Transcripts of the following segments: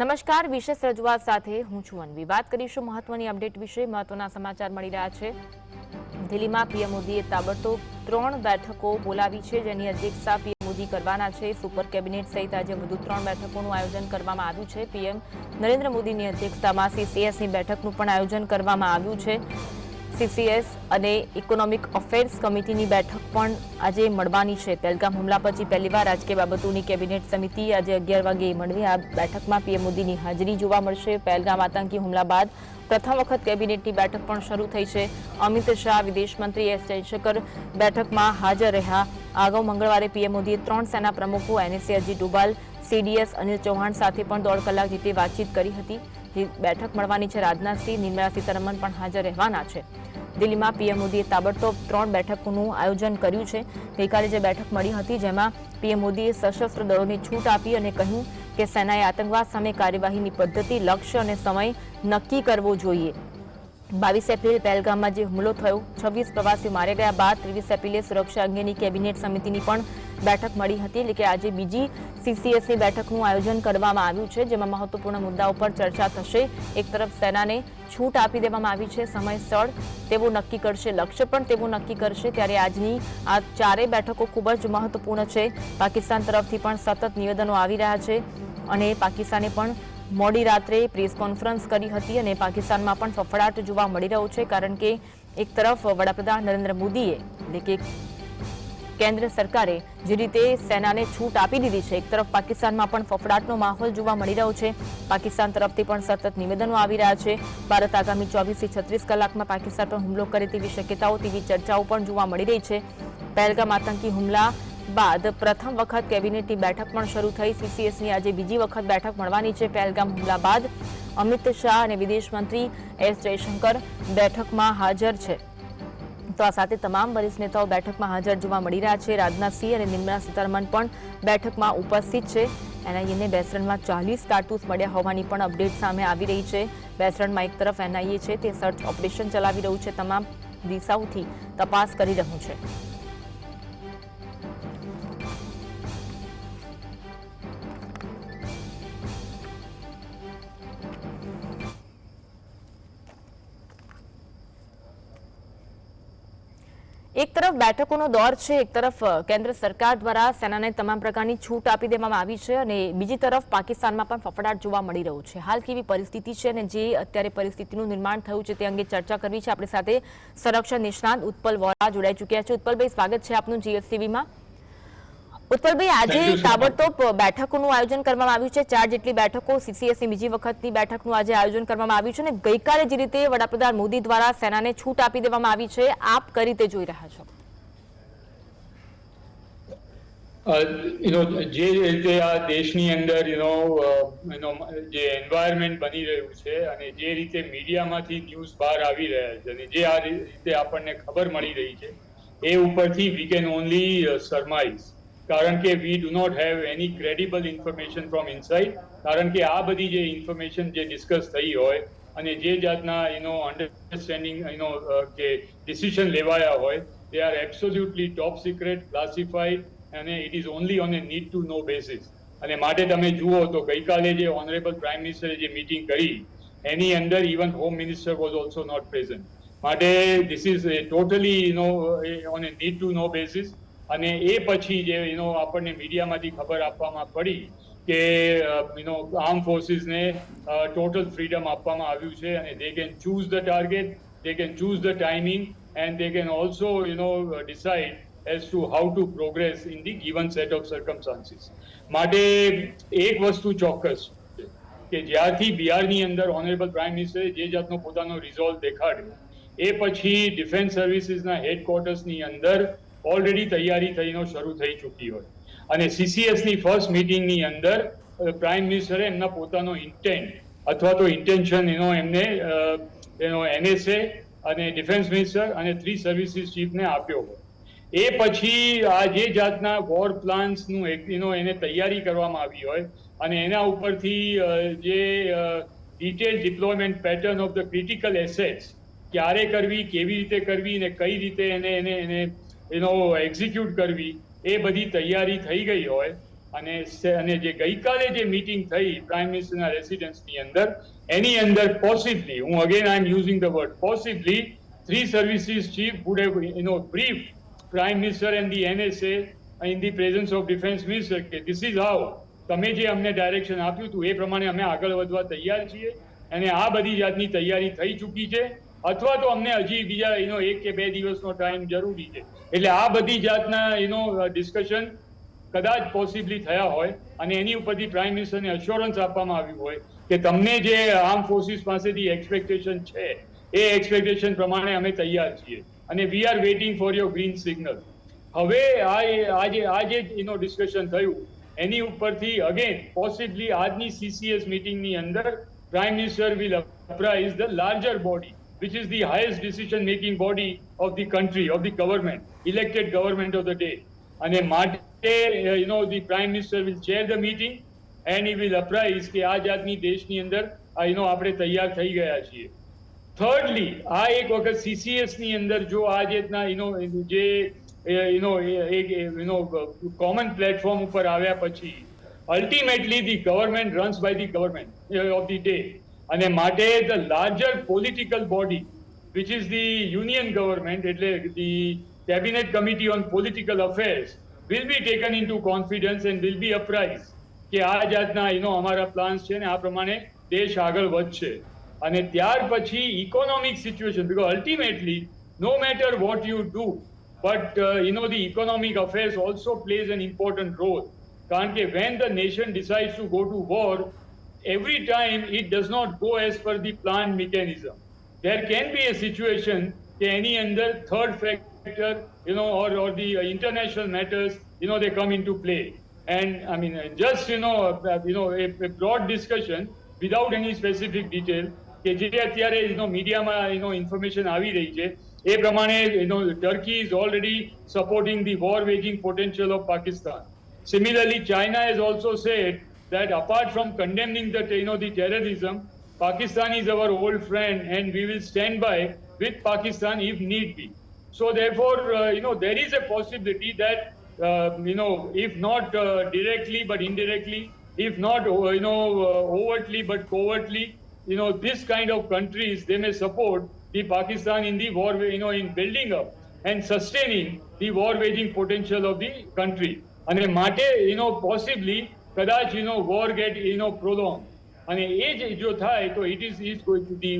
નમસ્કાર વિશેષ રજૂઆત સાથે હું છું અનવી વાત કરીશું મહત્વની અપડેટ વિશે મહત્વના સમાચાર મળી રહ્યા છે દિલ્હીમાં પીએમ મોદીએ તાબડતોબ ત્રણ બેઠકો બોલાવી છે જેની અધ્યક્ષતા પીએમ મોદી કરવાના છે સુપર કેબિનેટ સહિત આજે વધુ ત્રણ બેઠકોનું આયોજન કરવામાં આવ્યું છે પીએમ નરેન્દ્ર મોદીની અધ્યક્ષતામાં સીસીએસની બેઠકનું પણ આયોજન કરવામાં આવ્યું છે સીસીએસ અને ઇકોનોમિક અફેર્સ કમિટીની બેઠક પણ આજે મળવાની છે પહેલગામ હુમલા પછી પહેલીવાર રાજકીય બાબતોની કેબિનેટ સમિતિ આજે અગિયાર વાગે મળવી આ બેઠકમાં પીએમ મોદીની હાજરી જોવા મળશે પહેલગામ આતંકી હુમલા બાદ પ્રથમ વખત કેબિનેટની બેઠક પણ શરૂ થઈ છે અમિત શાહ વિદેશ મંત્રી એસ જયશંકર બેઠકમાં હાજર રહ્યા અગાઉ મંગળવારે પીએમ મોદીએ ત્રણ સેના પ્રમુખો એનએસી અજી ડોભાલ સીડીએસ અનિલ ચૌહાણ સાથે પણ દોઢ કલાક જેટલી વાતચીત કરી હતી બેઠક મળવાની છે રાજનાથસિંહ નિર્મલા સીતારમણ પણ હાજર રહેવાના છે દિલ્હીમાં પીએમ મોદીએ તાબડતોબ ત્રણ બેઠકોનું આયોજન કર્યું છે ગઈકાલે જે બેઠક મળી હતી જેમાં પીએમ મોદીએ સશસ્ત્ર દળોને છૂટ આપી અને કહ્યું કે સેનાએ આતંકવાદ સામે કાર્યવાહીની પદ્ધતિ લક્ષ્ય અને સમય નક્કી કરવો જોઈએ બાવીસ એપ્રિલ પહેલગામમાં જે હુમલો થયો છવ્વીસ પ્રવાસીઓ માર્યા ગયા બાદ ત્રેવીસ એપ્રિલે સુરક્ષા અંગેની કેબિનેટ સમિતિની પણ બેઠક મળી હતી એટલે કે આજે બીજી સીસીએસની બેઠકનું આયોજન કરવામાં આવ્યું છે જેમાં મહત્વપૂર્ણ મુદ્દાઓ પર ચર્ચા થશે એક તરફ સેનાને છૂટ આપી દેવામાં આવી છે સમય સ્થળ તેવું નક્કી કરશે લક્ષ્ય પણ તેવું નક્કી કરશે ત્યારે આજની આ ચારેય બેઠકો ખૂબ જ મહત્વપૂર્ણ છે પાકિસ્તાન તરફથી પણ સતત નિવેદનો આવી રહ્યા છે અને પાકિસ્તાને પણ મોડી રાત્રે પ્રેસ કોન્ફરન્સ કરી હતી અને પાકિસ્તાનમાં પણ ફફડાટ જોવા મળી રહ્યો છે કારણ કે એક તરફ વડાપ્રધાન નરેન્દ્ર મોદીએ એટલે કે કેન્દ્ર સરકારે જે રીતે સેનાને છૂટ આપી દીધી છે એક તરફ પાકિસ્તાનમાં પણ ફફડાટનો માહોલ જોવા મળી રહ્યો છે પાકિસ્તાન તરફથી પણ સતત નિવેદનો આવી રહ્યા છે ભારત આગામી ચોવીસથી છત્રીસ કલાકમાં પાકિસ્તાન પર હુમલો કરે તેવી શક્યતાઓ તેવી ચર્ચાઓ પણ જોવા મળી રહી છે પહેલગામ આતંકી હુમલા બાદ પ્રથમ વખત કેબિનેટની બેઠક પણ શરૂ થઈ સીસીએસની આજે બીજી વખત બેઠક મળવાની છે પહેલગામ હુમલા બાદ અમિત શાહ અને વિદેશ મંત્રી એસ જયશંકર બેઠકમાં હાજર છે તો આ સાથે તમામ વરિષ્ઠ નેતાઓ બેઠકમાં હાજર જોવા મળી રહ્યા છે રાજનાથસિંહ અને નિર્મલા સીતારમણ પણ બેઠકમાં ઉપસ્થિત છે એનઆઈએને બેસરણમાં ચાલીસ કારતૂસ મળ્યા હોવાની પણ અપડેટ સામે આવી રહી છે બેસરણમાં એક તરફ એનઆઈએ છે તે સર્ચ ઓપરેશન ચલાવી રહ્યું છે તમામ દિશાઓથી તપાસ કરી રહ્યું છે તરફ બેઠકોનો દોર છે એક તરફ કેન્દ્ર સરકાર દ્વારા સેનાને તમામ પ્રકારની છૂટ આપી દેવામાં આવી છે અને બીજી તરફ પાકિસ્તાનમાં પણ ફફડાટ જોવા મળી રહ્યો છે હાલ કેવી પરિસ્થિતિ છે અને જે અત્યારે પરિસ્થિતિનું નિર્માણ થયું છે તે અંગે ચર્ચા કરવી છે આપણી સાથે સંરક્ષણ નિષ્ણાત ઉત્પલ વોરા જોડાઈ ચૂક્યા છે ઉત્પલભાઈ સ્વાગત છે આપનું જીએસટીવીમાં ઉત્પલભાઈ આજે તાબડતોબ બેઠકોનું આયોજન કરવામાં આવ્યું છે ચાર જેટલી બેઠકો સીસીએસની બીજી વખતની બેઠકનું આજે આયોજન કરવામાં આવ્યું છે અને ગઈકાલે જે રીતે વડાપ્રધાન મોદી દ્વારા સેનાને છૂટ આપી દેવામાં આવી છે આપ કઈ રીતે જોઈ રહ્યા છો યુનો uh, જે રીતે આ દેશની અંદર યુ નો uh, જે એન્વાયરમેન્ટ બની રહ્યું છે અને જે રીતે મીડિયામાંથી ન્યૂઝ બહાર આવી રહ્યા છે અને જે આ રીતે આપણને ખબર મળી રહી છે એ ઉપરથી વી કેન ઓનલી સરમાઇઝ કારણ કે we do not have any credible information from inside કારણ કે આ બધી જે ઇન્ફોર્મેશન જે ડિસ્કસ થઈ હોય અને જે જાતના એનો અન્ડરસ્ટેન્ડિંગ એનો જે ડિસિઝન લેવાયા હોય they are absolutely top secret classified અને it is only on a need to know basis અને માટે તમે જુઓ તો ગઈકાલે જે ઓનરેબલ પ્રાઇમ મિનિસ્ટરે જે મિટિંગ કરી એની અંદર even home minister was also not present માટે this is totally no on a need to know basis અને એ પછી જે એનો આપણને મીડિયામાંથી ખબર આપવામાં પડી કે યુનો આર્મ ફોર્સીસને ટોટલ ફ્રીડમ આપવામાં આવ્યું છે અને they can choose the target they can choose the timing and they can also you know know decide as to how to progress in the given set of circumstances માટે એક વસ્તુ ચોક્કસ કે જ્યારથી બિહારની અંદર ઓનરેબલ પ્રાઇમ મિનિસ્ટરે જે જાતનો પોતાનો રિઝોલ્વ દેખાડ્યો એ પછી ડિફેન્સ સર્વિસીસના હેડક્વાર્ટર્સની અંદર ઓલરેડી તૈયારી થઈનો શરૂ થઈ ચૂકી હોય અને સીસીએસની ફર્સ્ટ મિટિંગની અંદર પ્રાઇમ મિનિસ્ટરે એમના પોતાનો ઇન્ટેન્ટ અથવા તો ઇન્ટેન્શન એનો એમને એનો એનએસએ અને ડિફેન્સ મિનિસ્ટર અને થ્રી સર્વિસીસ ચીફને આપ્યો હોય એ પછી આ જે જાતના વોર પ્લાન્સનું એનો એને તૈયારી કરવામાં આવી હોય અને એના ઉપરથી જે detail deployment pattern of the critical assets ક્યારે કરવી કેવી રીતે કરવી ને કઈ રીતે એને એને એને એનો એક્ઝિક્યુટ કરવી એ બધી તૈયારી થઈ ગઈ હોય અને અને જે ગઈકાલે જે મિટિંગ થઈ પ્રાઇમ મિનિસ્ટરના રેસિડન્સની અંદર એની અંદર પોસિબલી હું again I am using the word possibly three services chief would have no brief prime minister and the NSA in the presence of defense minister કે this is how તમે જે અમને direction આપ્યું હતું એ પ્રમાણે અમે આગળ વધવા તૈયાર છીએ અને આ બધી જાતની તૈયારી થઈ ચૂકી છે અથવા તો અમને હજી બીજા એનો એક કે બે દિવસનો ટાઈમ જરૂરી છે એટલે આ બધી જાતના એનો ડિસ્કશન કદાચ પોસિબલી થયા હોય અને એની ઉપરથી પ્રાઇમ મિનિસ્ટરને અશ્યોરન્સ આપવામાં આવ્યું હોય કે તમને જે આર્મ ફોર્સિસ પાસેથી એક્સપેક્ટેશન છે એ એક્સપેક્ટેશન પ્રમાણે અમે તૈયાર છીએ અને we are waiting for your green signal હવે આ આજે આજે એનો ડિસ્કશન થયું એની ઉપરથી અગેન પોસિબલી આજની સીસીએસ મિટિંગની અંદર prime minister will apprise the larger body which is the highest decision making body of the country of the government elected government of the day અને માટે you know the prime minister will chair the meeting and he will apprise કે આ જાતની દેશની અંદર you know આપણે તૈયાર થઈ ગયા છીએ થર્ડલી આ એક વખત સીસીએસની અંદર જો આ રીતના એનો જે એનો એક એનો કોમન પ્લેટફોર્મ ઉપર આવ્યા પછી ultimately the government runs by the government of the day અને માટે the larger political body which is the union government એટલે the cabinet committee on political affairs will be taken into confidence and will be apprise કે આ જાતના એનો અમારા plans છે ને આ પ્રમાણે દેશ આગળ વધશે અને ત્યાર પછી economic situation. Because ultimately, no matter what you do, but uh, you know, the economic affairs also plays an important role. કે when the nation decide to go to war every time it does not go as per the planned mechanism. There can be a situation that any other third factor, you know, or, or the uh, international matters, you know, they come into play. And I mean, just, you know, uh, you know, a broad discussion without any specific detail કે જે અત્યારે એનો મીડિયામાં એનો information આવી રહી છે એ પ્રમાણે એનો Turkey is already supporting the war waging potential of Pakistan similarly China has also said that apart from condemning the you know the terrorism, Pakistan is our old friend and we will stand by with Pakistan if need be. So therefore, uh, you know there is a possibility that uh, you know if not uh, directly but indirectly, if not you know overtly but covertly, you know, this kind of countries, they may support the Pakistan in the war, you know, in building up and sustaining the war waging potential of the country. And then, mate, you know, possibly કદાચ you know, war get you know, prolonged. અને એ જ જો થાય તો it is is going to be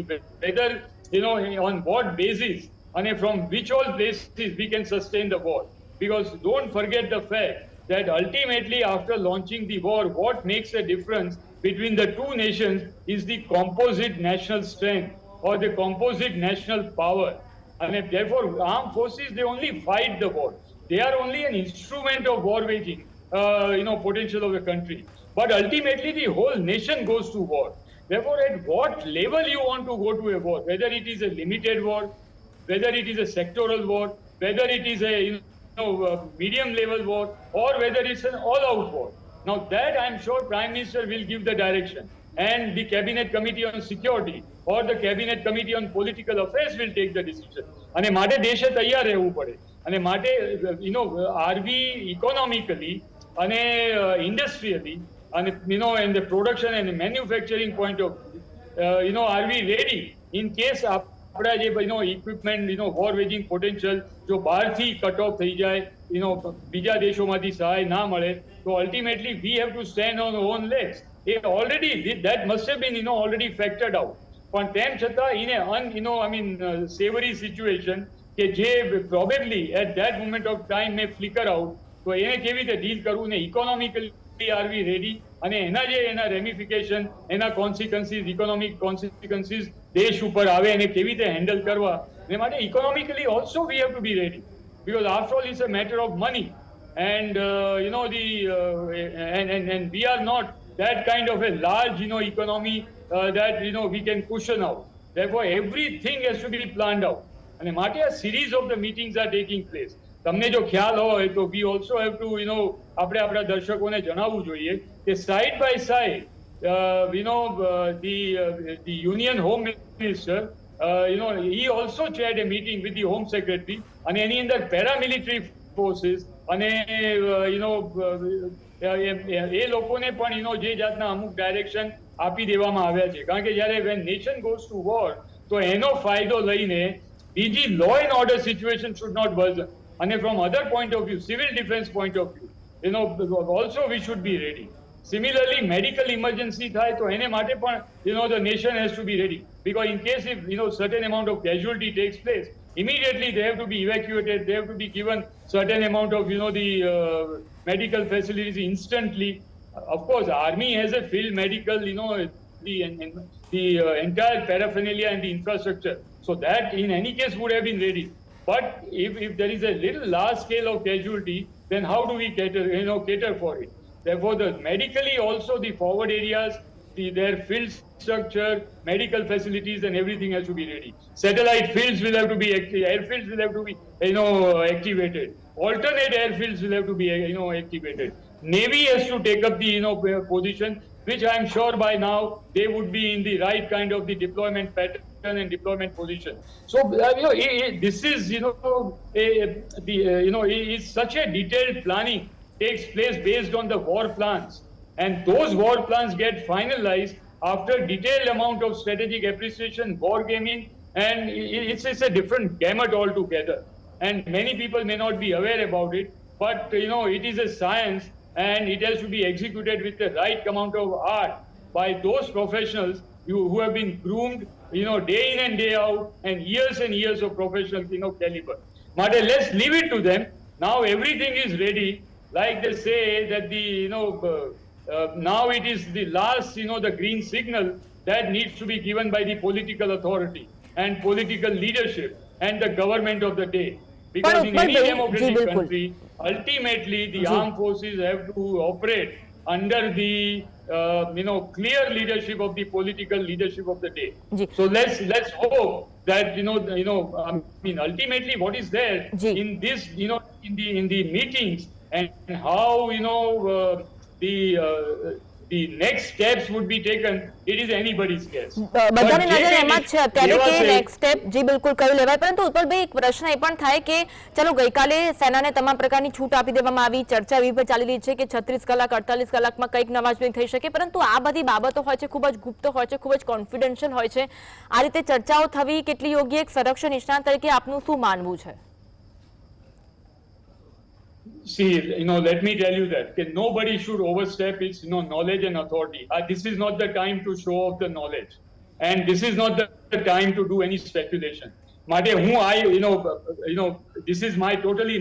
whether you know on what basis અને from which all places we can sustain the war because don't forget the fact that ultimately after launching the war, what makes a difference between the two nations is the composite national strength or the composite national power. And if therefore armed forces, they only fight the war. They are only an instrument of war waging, uh, you know, potential of the country. But ultimately the whole nation goes to war. Therefore, at what level you want to go to a war, whether it is a limited war, whether it is a sectoral war, whether it is a you know, uh, medium level war or whether it's an all out war. Now, that I'm sure Prime Minister will give the direction. And the Cabinet Committee on Security or the Cabinet Committee on Political Affairs will take the decision. અને માટે દેશે તૈયાર you know, are we economically know are we economically અને industrially અને you know and the production and manufacturing point of you know are we ready in case આપ આપણા જે એનો ઇક્વિપમેન્ટ એનો ફોર વેજિંગ પોટેન્શિયલ જો બહારથી કટ ઓફ થઈ જાય એનો બીજા દેશોમાંથી સહાય ના મળે તો ultimately we have to stand on on legs એ ઓલરેડી દેટ મસ્ટ બીન ઇનો ઓલરેડી ફેક્ટર્ડ આઉટ પણ તેમ છતાં એને અન ઇનો આઈ મીન સેવરી સિચ્યુએશન કે જે probably at that moment of time may flicker out તો એને કેવી રીતે ડીલ કરવું ને ઇકોનોમિકલી આર વી રેડી અને એના જે એના રેમિફિકેશન એના કોન્સિક્વન્સીસ ઇકોનોમિક કોન્સિક્વન્સીસ દેશ ઉપર આવે એને કેવી રીતે હેન્ડલ કરવા એ માટે economically also we have to be ready because after all is a matter of money and you know the and and we are not that kind of a large, you know, economy uh, that, you know, we can cushion out. Therefore, everything has to be planned out. And માટે a series of the meetings are taking place. તમને જો ખ્યાલ હોય તો we also have to you know આપણે આપણા દર્શકોને જણાવવું જોઈએ કે side by side you uh, know, uh, the, uh, the Union Home Minister, you know, he also chaired a meeting with the Home Secretary અને એની અંદર પેરામિલિટરી ફોર્સીસ અને યુનો એ લોકોને પણ યુનો જે જાતના અમુક ડાયરેક્શન આપી દેવામાં આવ્યા છે કારણ કે જ્યારે when nation goes to war તો એનો ફાયદો લઈને બીજી law and order situation should not worsen અને from other point of view civil defence point of view you know also we should be ready Similarly, medical emergency થાય to any માટે પણ you know the nation has to be ready because in case if you know certain amount of casualty takes place, immediately they have to be evacuated, they have to be given certain amount of you know the uh, medical facilities instantly. Of course, army has a field medical you know the the uh, entire paraphernalia and the infrastructure, so that in any case would have been ready. But if, if there is a little large scale of casualty, then how do we cater you know cater for it? Therefore, the medically also the forward areas, the, their field structure, medical facilities, and everything has to be ready. Satellite fields will have to be airfields will have to be you know activated. Alternate airfields will have to be you know activated. Navy has to take up the you know position, which I am sure by now they would be in the right kind of the deployment pattern and deployment position. So uh, you know it, it, this is you know a, the uh, you know it, it's such a detailed planning takes place based on the war plans. And those war plans get finalized after detailed amount of strategic appreciation, war gaming, and it's, it's a different gamut altogether. And many people may not be aware about it, but you know, it is a science and it has to be executed with the right amount of art by those professionals you, who have been groomed, you know, day in and day out, and years and years of professional, you know, caliber. But let's leave it to them. Now everything is ready like they say that the you know uh, uh, now it is the last you know the green signal that needs to be given by the political authority and political leadership and the government of the day because but, in but any but, democratic country ultimately the armed forces have to operate under the uh, you know clear leadership of the political leadership of the day so let's let's hope that you know you know i mean ultimately what is there in this you know in the in the meetings and how you know uh, the uh, the next steps would be taken it is anybody's guess બધાની નજર એમાં છે અત્યારે કે next step જે બિલકુલ કયું લેવાય પરંતુ ઉત્પલભાઈ એક પ્રશ્ન એ પણ થાય કે ચલો ગઈકાલે સેનાને તમામ પ્રકારની છૂટ આપી દેવામાં આવી ચર્ચા એવી પર ચાલી રહી છે કે છત્રીસ કલાક અડતાલીસ કલાકમાં કંઈક નવાજબી થઈ શકે પરંતુ આ બધી બાબતો હોય છે ખૂબ જ ગુપ્ત હોય છે ખૂબ જ કોન્ફિડેન્શિયલ હોય છે આ રીતે ચર્ચાઓ થવી કેટલી યોગ્ય એક સંરક્ષણ નિષ્ણાત તરીકે આપનું શું માનવું છે see, you know, let me tell you that nobody should overstep its, you know, knowledge and authority. Uh, this is not the time to show off the knowledge, and this is not the, the time to do any speculation. માટે હું I you know you know this is my you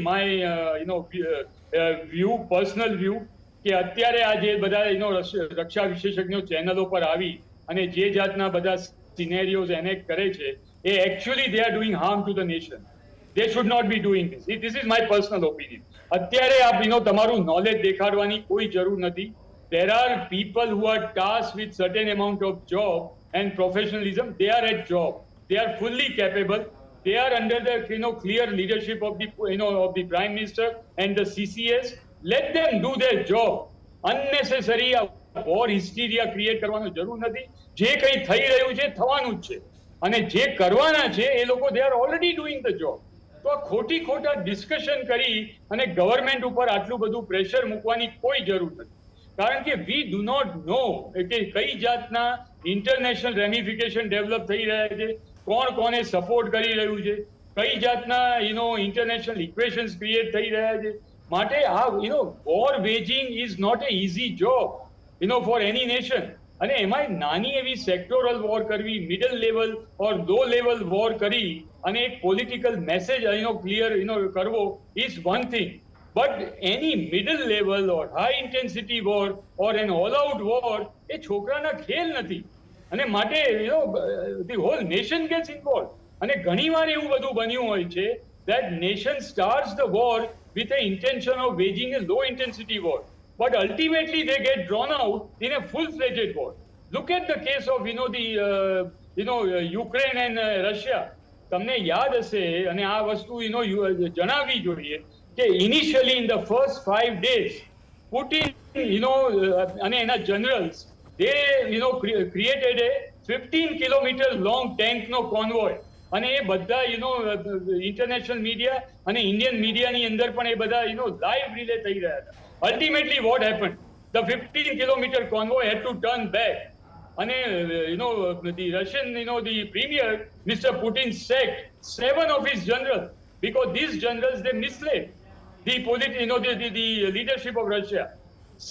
know, you uh, know uh, uh, view. Personal view કે અત્યારે આ જે બધા એનો રક્ષા વિશેષજ્ઞો ચેનલો પર આવી અને જે જાતના બધા સિનેરિયોઝ એને કરે છે એ actually they are doing harm to the nation they should not be doing this this is my personal opinion અત્યારે આ ભીનો તમારું નોલેજ દેખાડવાની કોઈ જરૂર નથી there are people who are tasked with certain amount of job and professionalism they are at job they are fully capable they are under the you know clear leadership of the you know of the prime minister and the ccs let them do their job unnecessary war hysteria create કરવાનો જરૂર નથી જે કંઈ થઈ રહ્યું છે થવાનું જ છે અને જે કરવાના છે એ લોકો they are already doing the job તો આ ખોટી ખોટા ડિસ્કશન કરી અને ગવર્મેન્ટ ઉપર આટલું બધું પ્રેશર મૂકવાની કોઈ જરૂર નથી કારણ કે વી ડુ નોટ નો કે કઈ જાતના ઇન્ટરનેશનલ રેમિફિકેશન ડેવલપ થઈ રહ્યા છે કોણ કોને સપોર્ટ કરી રહ્યું છે કઈ જાતના યુનો ઇન્ટરનેશનલ ઇક્વેશન ક્રિએટ થઈ રહ્યા છે માટે આ you know war waging is not a easy job you know for any nation અને એમાંય નાની એવી સેક્ટોરલ વોર કરવી middle level or low level war કરી અને એક પોલિટિકલ મેસેજ અહીંનો ક્લિયર એનો કરવો is one thing but any middle level or high intensity war or an all out war એ છોકરાના ખેલ નથી અને માટે you the whole nation gets involve અને ઘણીવાર એવું બધું બન્યું હોય છે that nation start the war with a intention of waging a low intensity war but ultimately they get drawn out in a full-fledged war. Look at the case of, you know, the, uh, you know, uh, Ukraine and uh, Russia. તમને યાદ હશે અને આ વસ્તુ એનો uh, જણાવવી જોઈએ કે initially in the first five days Putin you know અને એના generals they you know created a fifteen kilometre long ટેન્કનો કોન્વોય અને એ બધા યુ નો ઇન્ટરનેશનલ મીડિયા અને ઇન્ડિયન મીડિયાની અંદર પણ એ બધા યુ નો લાઈવ રિલે થઈ રહ્યા હતા ultimately what happen the fifteen kilometre convoy had to turn back અને you know the Russian you know the premier mister Putin sack seven general because these generals they misled the polit- you know the, the, leadership of Russia.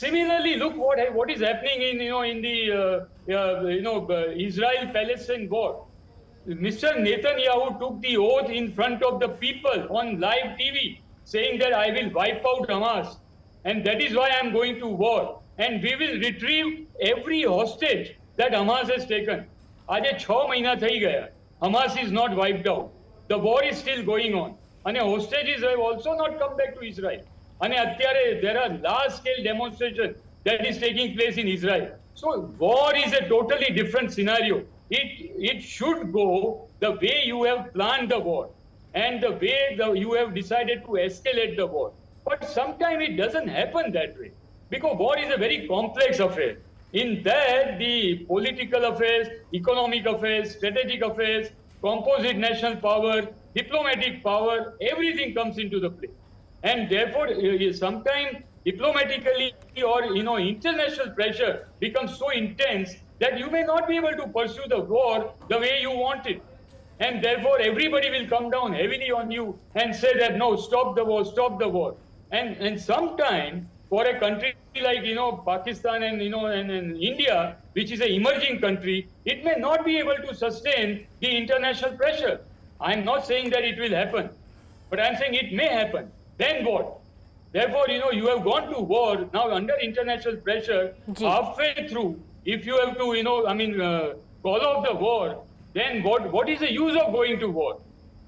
Similarly, look what what is happening in you know in the uh, uh, you know uh, Israel Palestine war. Mr. Netanyahu took the oath in front of the people on live TV saying that I will wipe out Hamas and that is why I am going to war and we will retrieve every hostage that Hamas has taken. Hamas is not wiped out. The war is still going on. And hostages have also not come back to Israel. And there are large-scale demonstrations that is taking place in Israel. So war is a totally different scenario it, it should go the way you have planned the war and the way the, you have decided to escalate the war. But sometimes it doesn't happen that way because war is a very complex affair. In that, the political affairs, economic affairs, strategic affairs, composite national power, diplomatic power, everything comes into the play. And therefore, uh, uh, sometimes diplomatically or you know international pressure becomes so intense that you may not be able to pursue the war the way you want it. And therefore, everybody will come down heavily on you and say that, no, stop the war, stop the war. And, and sometime, for a country like, you know, Pakistan and, you know, and, and India, which is an emerging country, it may not be able to sustain the international pressure. I'm not saying that it will happen, but I'm saying it may happen. Then what? Therefore, you know, you have gone to war now under international pressure halfway through if you have to, you know, I mean, uh, call off the war, then what, what is the use of going to war?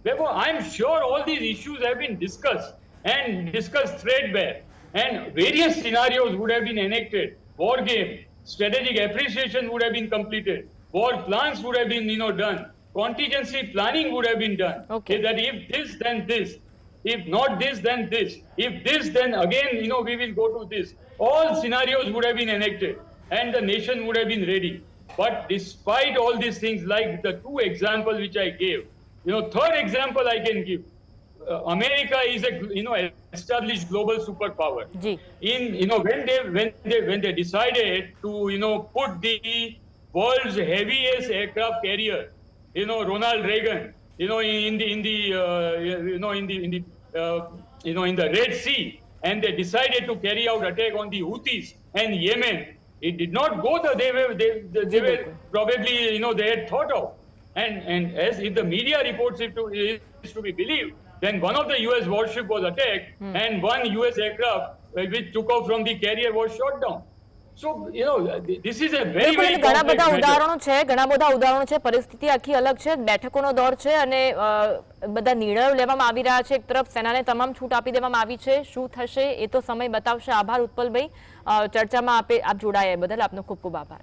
Therefore, I'm sure all these issues have been discussed and discussed threadbare, and various scenarios would have been enacted. War game, strategic appreciation would have been completed, war plans would have been, you know, done, contingency planning would have been done. Okay. That if this, then this. If not this, then this. If this, then again, you know, we will go to this. All scenarios would have been enacted and the nation would have been ready. But despite all these things, like the two examples which I gave, you know, third example I can give. Uh, America is a you know established global superpower. Gee. In you know when they when they when they decided to you know put the world's heaviest aircraft carrier, you know Ronald Reagan, you know in, the in the uh, you know in the in the uh, you know in the Red Sea, and they decided to carry out attack on the Houthis and Yemen It did not go the they were they, they, they were probably you know they had thought of. And and as if the media reports it to is to be believed, then one of the U.S. warship was attacked hmm. and one U.S. aircraft which took off from the carrier was shot down. So you know this is a very very ઘણા બધા ઉદાહરણો છે ઘણા બધા ઉદાહરણો છે પરિસ્થિતિ આખી અલગ છે બેઠકોનો દોર છે અને બધા નિર્ણયો લેવામાં આવી રહ્યા છે એક તરફ સેનાને તમામ છૂટ આપી દેવામાં આવી છે શું થશે એ તો સમય બતાવશે આભાર ઉત્પલભાઈ ચર્ચામાં આપે આપ જોડાયા બદલ આપનો ખૂબ ખૂબ આભાર